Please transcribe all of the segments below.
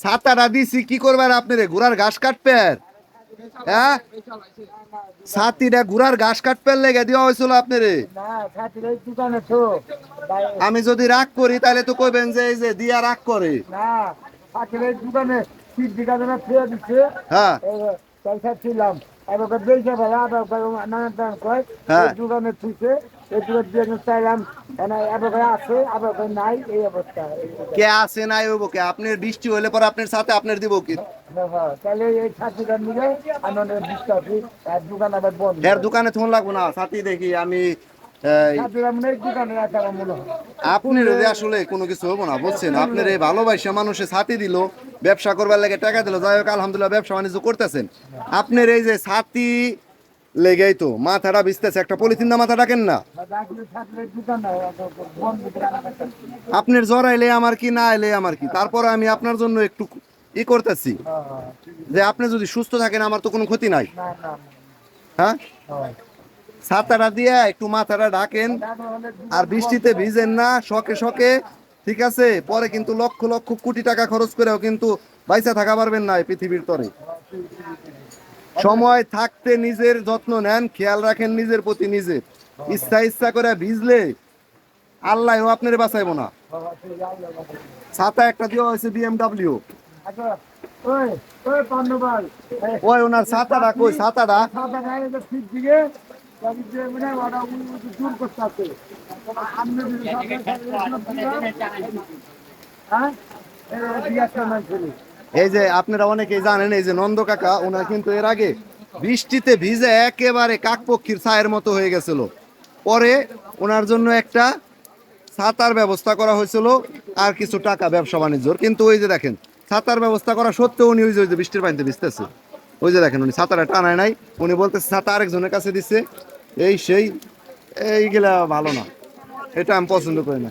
ছাতাটা দিছি কি করবার আপনি রে? ঘোড়ার ঘাস কাটপের হ্যাঁ? ছাতিটা ঘোড়ার ঘাস কাটপের লেগে দেওয়া হয়েছিল আপনি রে। আমি যদি রাগ করি তাহলে তো কইবেন যে এই যে দিয়া রাগ করে। হ্যাঁ। ছিলাম টান কয় হ্যাঁ। এই দোকানে থুইছে এই দোকান দিয়ে চাইলাম এবার আছে আবার নাই এই অবস্থা কে আছে নাই হইব কে? আপনার বৃষ্টি পরে আপনার সাথে আপনার দিব কি? হ্যাঁ, হ্যাঁ, তাহলে এই নিলে আর দোকান আবার বন্ধ। এর দোকানে ফোন লাগবো না সাথী দেখি আমি আপনার আসলে কোনো কিছু হব না বুঝছেন? আপনার এই ভালোবাসা মানুষের ছাতি দিল ব্যবসা করবার লাগে টাকা দিল যাই হোক আলহামদুলিল্লাহ ব্যবসা বাণিজ্য করতেছেন। আপনার এই যে ছাতি লেগেই তো। মাথাটা বিছতেছে একটা পলিথিন না মাথা ডাকেন না। আপনার জ্বর আইলে আমার কি, না আইলে আমার কি? তারপরে আমি আপনার জন্য একটু ই করতেছি। যে আপনি যদি সুস্থ থাকেন, আমার তো কোনো ক্ষতি নাই। হ্যাঁ? ছাতাটা দিয়ে একটু মাথাটা ডাকেন আর বৃষ্টিতে ভিজেন না শখে শখে ঠিক আছে? পরে কিন্তু লক্ষ লক্ষ কোটি টাকা খরচ করেও কিন্তু বাইসা থাকা পারবেন না পৃথিবীর তরে। সময় থাকতে নিজের যত্ন নেন, খেয়াল রাখেন নিজের প্রতি নিজের ইচ্ছা ইচ্ছা করে ভিজলে আল্লাহও আপনার বাঁচাইবো না। ছাতা একটা দেওয়া হয়েছে বিএমডাব্লিউ ওই ওনার ছাতাটা কই? ছাতাটা? হ্যাঁ? এই যে আপনারা অনেকেই জানেন, এই যে নন্দ কাকা, ওনার কিন্তু এর আগে বৃষ্টিতে ভিজে একেবারে কাকপক্ষীর ছায়ের মতো হয়ে গেছিল। পরে ওনার জন্য একটা ছাতার ব্যবস্থা করা হয়েছিল আর কিছু টাকা ব্যবসা বাণিজ্যর। কিন্তু ওই যে দেখেন, ছাতার ব্যবস্থা করা সত্ত্বেও উনি ওই যে ওই যে বৃষ্টির পানিতে ভিজতেছে। ওই যে দেখেন, উনি ছাতাটা টানায় নাই, উনি বলতেছে, ছাতা আরেকজনের কাছে দিচ্ছে এই সেই, এইগুলা ভালো না, এটা আমি পছন্দ করি না।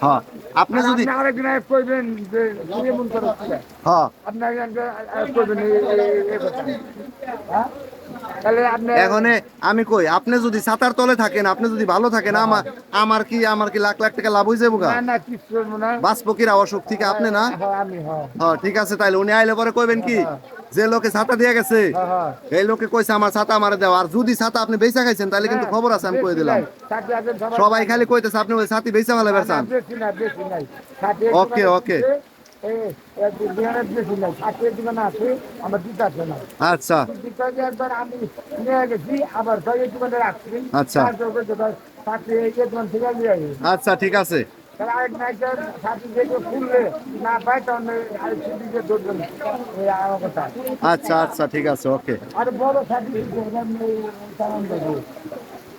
হ্যাঁ আপনি যদি আরেকদিন করবেন যে কি করে। হ্যাঁ। করবেন হ্যাঁ এখন আমি কই আপনি যদি ছাতার তলে থাকেন আপনি যদি ভালো থাকেন আমার আমার কি আমার কি লাখ লাখ টাকা লাভ হয়ে যাব বাসপকির অসুখ থেকে আপনি না? হ্যাঁ হ্যাঁ। হ্যাঁ ঠিক আছে তাইলে উনি আইলে পরে কইবেন কি যে লোকে ছাতা দিয়ে গেছে হ্যাঁ হ্যাঁ। এই লোকে কইছে আমার ছাতা আমার দেওয়া আর যদি ছাতা আপনি বেচা খাইছেন তাহলে কিন্তু খবর আছে আমি কই দিলাম। সবাই খালি কইতেছে আপনি ওই ছাতি বেচা ফেলে না, বেরছান বেশি না বেশি নাই। সাথে ওকে, ওকে। আচ্ছা আচ্ছা। আচ্ছা ঠিক আছে আচ্ছা আচ্ছা ঠিক আছে ওকে আর বড়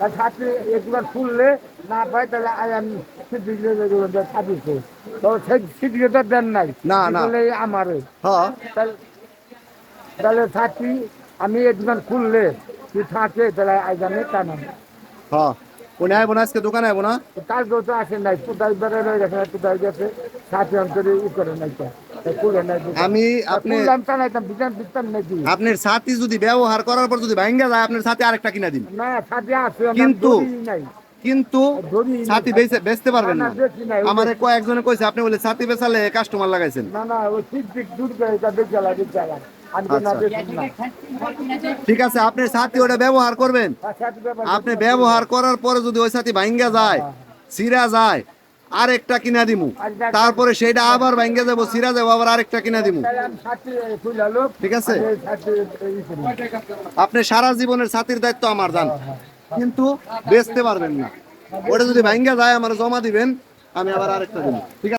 আর ছাত্রী একবার খুললে না পাই তাহলে আই আমি ছাপিছে তো সেই তো দেন নাই। না, না। আমারে। হ্যাঁ। তাহলে ছাত্রী আমি একবার খুললে তুই থাকে তাহলে আই জানে তা না। হ্যাঁ। উনি আইব না আজকে দোকানে আইব না? কালকেও তো আসে নাই কোথায় বেড়ে রয়ে গেছে কোথায় গেছে ছাত্রী অন্তরে ই করে নাই তো। আমি আপনি আপনার ছাতি যদি ব্যবহার করার পর যদি ভাঙ্গা যায় আপনার ছাতি আরেকটা কিনা দিন। কিন্তু কিন্তু ছাতি বেচে বেচতে পারবেন না। আমার কয়েকজনে কইছে আপনি বলে ছাতি বেচালে কাস্টমার লাগাইছেন। না না ওই ঠিক আচ্ছা। ঠিক আছে আপনি ছাতি ওটা ব্যবহার করবেন। সাথে ব্যাপার আপনি ব্যবহার করার পরে যদি ওই ছাতি ভাঙ্গা যায় সিরা যায় আরেকটা কিনা দিমু। তারপরে সেটা আবার ভাঙ্গে যাব সিরা যাব আবার আরেকটা কিনা দিমু। ঠিক আছে। আপনি সারা জীবনের ছাতির দায়িত্ব আমার, জান। কিন্তু বেচতে পারবেন না। ওটা যদি ভাঙ্গা যায়, আমার জমা দিবেন, আমি আবার আরেকটা দিব ঠিক আছে?